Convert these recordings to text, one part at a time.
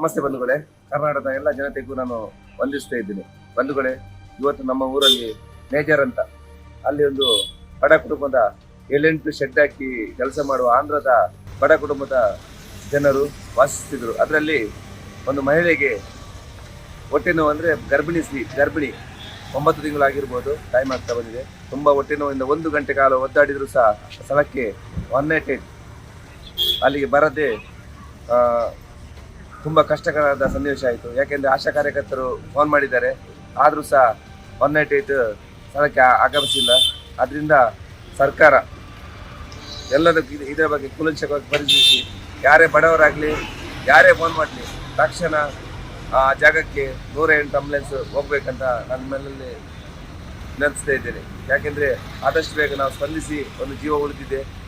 ನಮಸ್ತೆ ಬಂಧುಗಳೇ. ಕರ್ನಾಟಕದ ಎಲ್ಲ ಜನತೆಗೂ ನಾನು ವಂದಿಸ್ತಾ ಇದ್ದೀನಿ. ಬಂಧುಗಳೇ, ಇವತ್ತು ನಮ್ಮ ಊರಲ್ಲಿ ಮೇಜರ್ ಅಂತ. ಅಲ್ಲಿ ಒಂದು ಬಡ ಕುಟುಂಬದ ಏಳೆಂಟು ಶೆಡ್ ಹಾಕಿ ಕೆಲಸ ಮಾಡುವ ಆಂಧ್ರದ ಬಡ ಕುಟುಂಬದ ಜನರು ವಾಸಿಸ್ತಿದ್ರು. ಅದರಲ್ಲಿ ಒಂದು ಮಹಿಳೆಗೆ ಹೊಟ್ಟೆ ನೋವು ಅಂದರೆ ಗರ್ಭಿಣಿ ಸ್ತ್ರೀ, ಗರ್ಭಿಣಿ. ಒಂಬತ್ತು ತಿಂಗಳಾಗಿರ್ಬೋದು ಟೈಮ್ ಆಗ್ತಾ ಬಂದಿದೆ. ತುಂಬ ಹೊಟ್ಟೆ ನೋವಿಂದ ಒಂದು ಗಂಟೆ ಕಾಲ ಒದ್ದಾಡಿದರೂ ಸಹ ಸ್ಥಳಕ್ಕೆ ಒನ್ ನೈಟ್ ಅಲ್ಲಿಗೆ ಬರದೆ ತುಂಬಾ ಕಷ್ಟಕರವಾದ ಸನ್ನಿವೇಶ ಆಯಿತು. ಯಾಕೆಂದರೆ ಆಶಾ ಕಾರ್ಯಕರ್ತರು ಫೋನ್ ಮಾಡಿದ್ದಾರೆ. ಆದರೂ ಸಹ ಒನ್ ನೈಟ್ ಏಟ್ ಸ್ಥಳಕ್ಕೆ ಆಗಮಿಸಿಲ್ಲ. ಅದರಿಂದ ಸರ್ಕಾರ ಎಲ್ಲದಕ್ಕೂ ಇದು- ಇದರ ಬಗ್ಗೆ ಕುಲಂಚಕವಾಗಿ ಪರಿಶೀಲಿಸಿ, ಯಾರೇ ಬಡವರಾಗಲಿ, ಯಾರೇ ಫೋನ್ ಮಾಡಲಿ, ತಕ್ಷಣ ಆ ಜಾಗಕ್ಕೆ ನೂರ ಎಂಟು ಆಂಬುಲೆನ್ಸ್ ಹೋಗ್ಬೇಕಂತ ನನ್ನ ಮನೆಯಲ್ಲಿ ನೆನೆಸ್ತಾ ಇದ್ದೇನೆ. ಯಾಕೆಂದರೆ ಆದಷ್ಟು ಬೇಗ ನಾವು ಸ್ಪಂದಿಸಿ ಒಂದು ಜೀವ ಉಳಿದಿದೆ.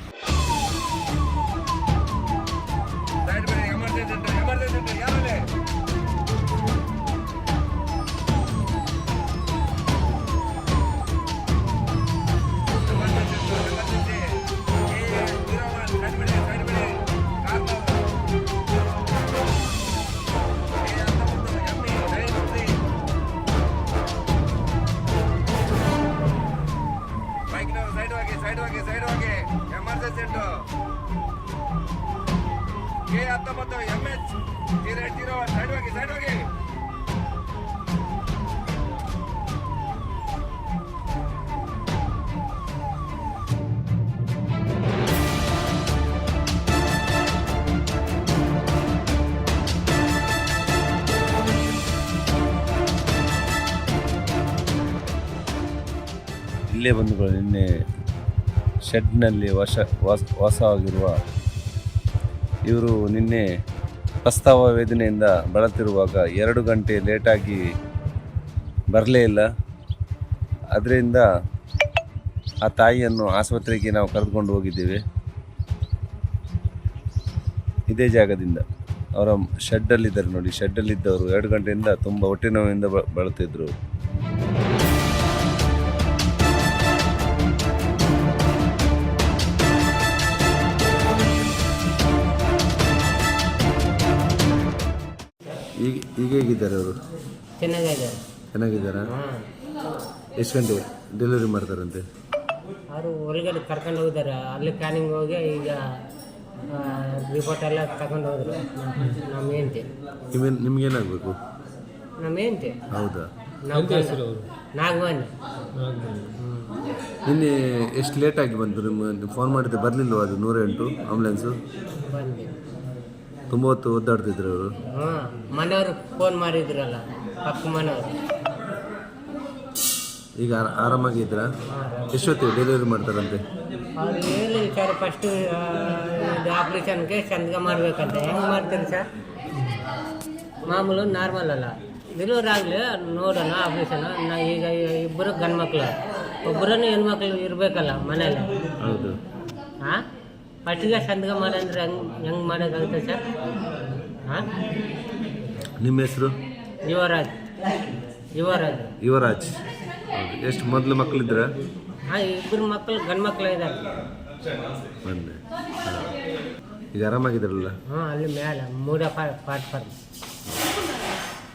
ಕೆ ಹತ್ತೊಂಬತ್ತು M H zero zero side ಹೋಗಿ ಸೈಡ್ ಹೋಗಿ. ಇಲ್ಲೇ ಬಂದು ನಿನ್ನೆ ಶೆಡ್ನಲ್ಲಿ ವಶ, ವಾಸ, ವಾಸವಾಗಿರುವ ಇವರು ನಿನ್ನೆ ಪ್ರಸ್ತಾವ ವೇದನೆಯಿಂದ ಬಳಲ್ತಿರುವಾಗ ಎರಡು ಗಂಟೆ ಲೇಟಾಗಿ ಬರಲೇ ಇಲ್ಲ. ಅದರಿಂದ ಆ ತಾಯಿಯನ್ನು ಆಸ್ಪತ್ರೆಗೆ ನಾವು ಕರೆದುಕೊಂಡು ಹೋಗಿದ್ದೇವೆ. ಇದೇ ಜಾಗದಿಂದ. ಅವರ ಶೆಡ್ಡಲ್ಲಿದ್ದಾರೆ ನೋಡಿ. ಶೆಡ್ಡಲ್ಲಿದ್ದವರು ಎರಡು ಗಂಟೆಯಿಂದ ತುಂಬ ಹೊಟ್ಟೆ ನೋವಿಂದ ಬ- ಈಗ ಈಗ ಹೇಗಿದ್ದಾರೆ ಅವರು? ಚೆನ್ನಾಗಿದೆ ಚೆನ್ನಾಗಿದ್ದಾರಾ? ಹಾಂ. ಎಷ್ಟು ಗಂಟೆ ಡೆಲಿವರಿ ಮಾಡ್ತಾರಂತೆ. ಅವರು ಹೊರಗಡೆ ಕರ್ಕೊಂಡು ಹೋಗಿದ್ದಾರೆ. ಅಲ್ಲಿ ಕ್ಯಾನಿಂಗ್ ಹೋಗಿ ಈಗ ರಿಪೋರ್ಟ್ ಎಲ್ಲ ತಗೊಂಡು ಹೋದ್ರು. ನಮ್ಮ ಹೆಂಡ್ತಿ. ನಿಮಗೆ ನಿಮ್ಗೇನಾಗಬೇಕು ನಮ್ಮ ಹೆಂಡ್ತಿ. ಹೌದಾ? ನಾವು ನಾಗವಾನಿ ನಿನ್ನೆ ಎಷ್ಟು ಲೇಟಾಗಿ ಬಂತು? ನಿಮ್ಮ ಫೋನ್ ಮಾಡಿದ್ದೆ ಬರಲಿಲ್ಲವಾ ಅದು ನೂರ ಎಂಟು ಆಂಬುಲೆನ್ಸು ಬಂದು ತುಂಬ ಹೊತ್ತು ಒದ್ದಾಡ್ತಿದ್ರು. ಅವರು ಹಾಂ ಮನೆಯವ್ರು ಫೋನ್ ಮಾಡಿದ್ರಲ್ಲ ಅಪ್ಪ ಮನೆಯವರು. ಈಗ ಆರ- ಆರಾಮಾಗಿದ್ದೀರಾ ಹಾಂ ಎಷ್ಟೊತ್ತಿಗೆ ಡೆಲಿವರಿ ಮಾಡ್ತಾರಂತೆ? ಅವ್ರು ಹೇಳಿ ಸರ್ ಫಸ್ಟು ಇದು ಆಪ್ರೇಷನ್ಗೆ ಚಂದ್ಗ ಮಾಡ್ಬೇಕಂತ. ಹೆಂಗೆ ಮಾಡ್ತೀರಿ ಸರ್ ಮಾಮೂಲು ನಾರ್ಮಲ್ ಅಲ್ಲ. ಡೆಲಿವರಿ ಆಗಲಿ ನೋಡೋಣ ಆಪ್ರೇಷನ್ ನಾ ಈಗ ಇಬ್ಬರು ಗಂಡು ಮಕ್ಕಳು ಒಬ್ಬರೂ ಹೆಣ್ಮಕ್ಳು ಇರಬೇಕಲ್ಲ ಮನೇಲಿ. ಹೌದು. ಹಾಂ ಫಸ್ಟಿಗೆ ಸಂದ್ಗ ಮಾಡಂದ್ರೆ ಹೆಂಗೆ ಹೆಂಗೆ ಮಾಡೋದಾಗುತ್ತೆ ಸರ್? ಹಾಂ? ನಿಮ್ಮ ಹೆಸರು? ಯುವರಾಜ್. ಯುವರಾಜ್. ಯುವರಾಜ್. ಎಷ್ಟು ಮೊದಲು ಮಕ್ಕಳಿದ್ರ ಹಾಂ ಇಬ್ಬರು ಮಕ್ಕಳು ಗಂಡು ಮಕ್ಕಳು ಇದ್ದಾರೆ ಬಂದೆ. ಈಗ ಆರಾಮಾಗಿದ್ರಲ್ಲ ಹಾಂ ಅಲ್ಲಿ ಮೇಲೆ ಮೂಡ ಪಾಟ್ ಫಾರ್ಮ್